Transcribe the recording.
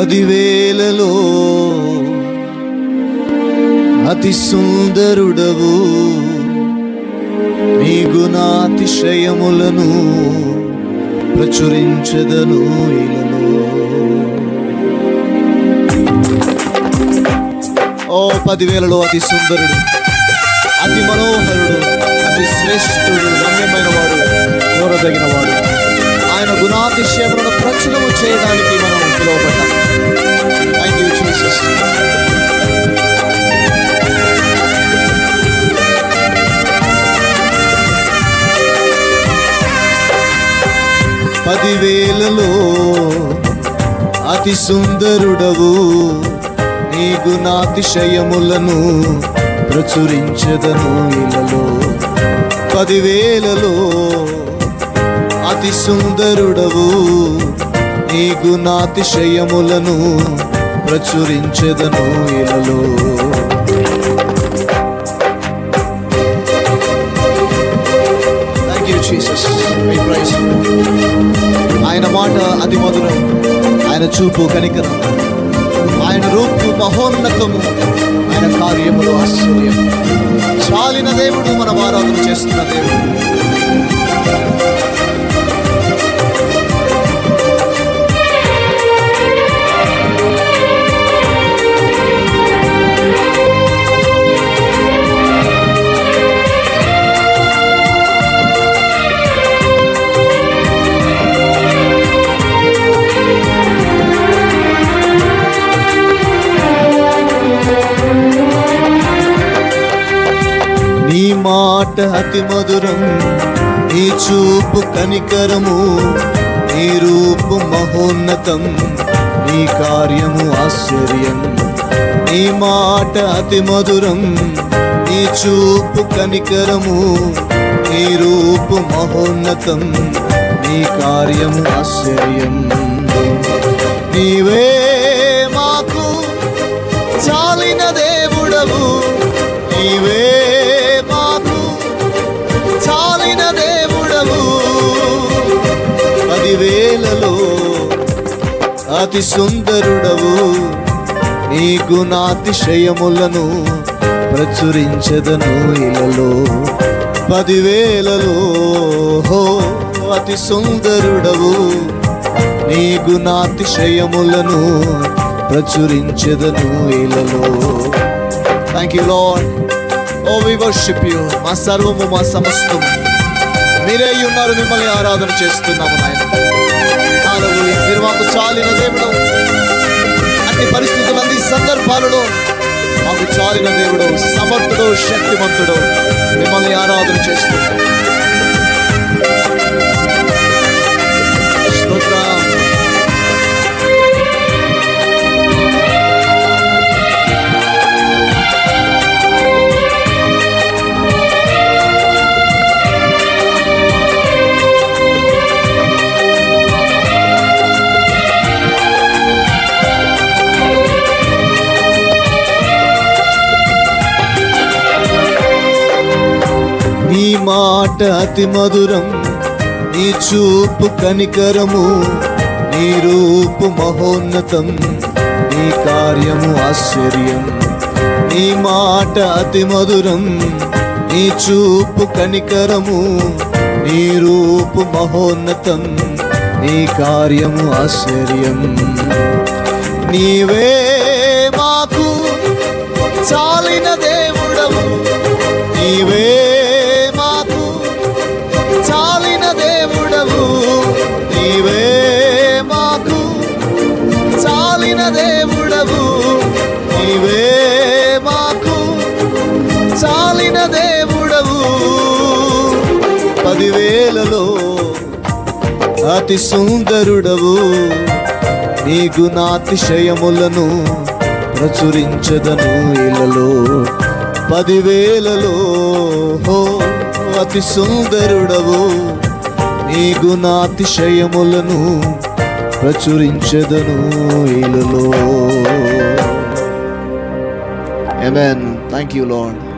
పదివేలలో అతి సుందరుడవు. నీ గుణాతిశయములను ప్రచురించదను ఇలలో ఓ పదివేలలో అతి సుందరుడు అతి మనోహరుడు అతి శ్రేష్ఠుడు రమ్యమైన వాడు కోరదగిన వాడు ఆయన గుణాతిశయములను ప్రచురము చేయడానికి మనం పిలువబడ్డాం. థ్యాంక్ యూ జీసస్ పదివేలలో అతి సుందరుడవు నీ గుణాతిశయములను ప్రచురించదను ఇలలో. పదివేలలో అతి సుందరుడవు నీ గుణాతిశయములను ప్రచురించెదను ఇలలో. జీసస్ ఆయన మాట అతి మధురం ఆయన చూపు కనికరం ఆయన రూపు మహోన్నతము. ఆయన కార్యములు ఆశ్చర్యం చాలిన దేవుడు మన ఆరాధన చేస్తున్న దేవుడు. మాట అతి మధురం నీ చూపు కనికరము నీ రూపు మహోన్నతం నీ కార్యము ఆశ్చర్యం. నీ మాట అతి మధురం నీ చూపు కనికరము నీ రూపు మహోన్నతం నీ కార్యము ఆశ్చర్యం. నీవే పదివేలలో అతి సుందరుడవు. నీ గుణాతిశయములను ప్రచురించదను ఇలలో. పదివేలలో హో అతి సుందరుడవు. నీ గుణాతిశయములను ప్రచురించదను ఇలలో. Thank you lord oh we worship you మా సర్వము మా సమస్తము. మీరే ఉన్నారు మిమ్మల్ని ఆరాధన చేస్తున్నాము నాయన. మీరు మాకు చాలిన దేవుడు. అన్ని పరిస్థితులు అన్ని సందర్భాలలో మాకు చాలిన దేవుడు సమర్థుడు శక్తివంతుడు. మిమ్మల్ని ఆరాధన చేస్తున్నాం మాట అతి మధురం నీ చూపు కనికరము నీ రూపు మహోన్నతం నీ కార్యము ఆశ్చర్యం. నీ మాట అతి మధురం నీ చూపు కనికరము నీ రూపు మహోన్నతం నీ కార్యము ఆశ్చర్యం. నీవే మాకు చాలినదే అతి సుందరుడవు నీ గుణాతిశయములను ప్రచురించదను ఇలలో పదివేలలో అతి సుందరుడవు నీ గుణాతిశయములను ప్రచురించదను ఇలలో Amen. Thank you, Lord.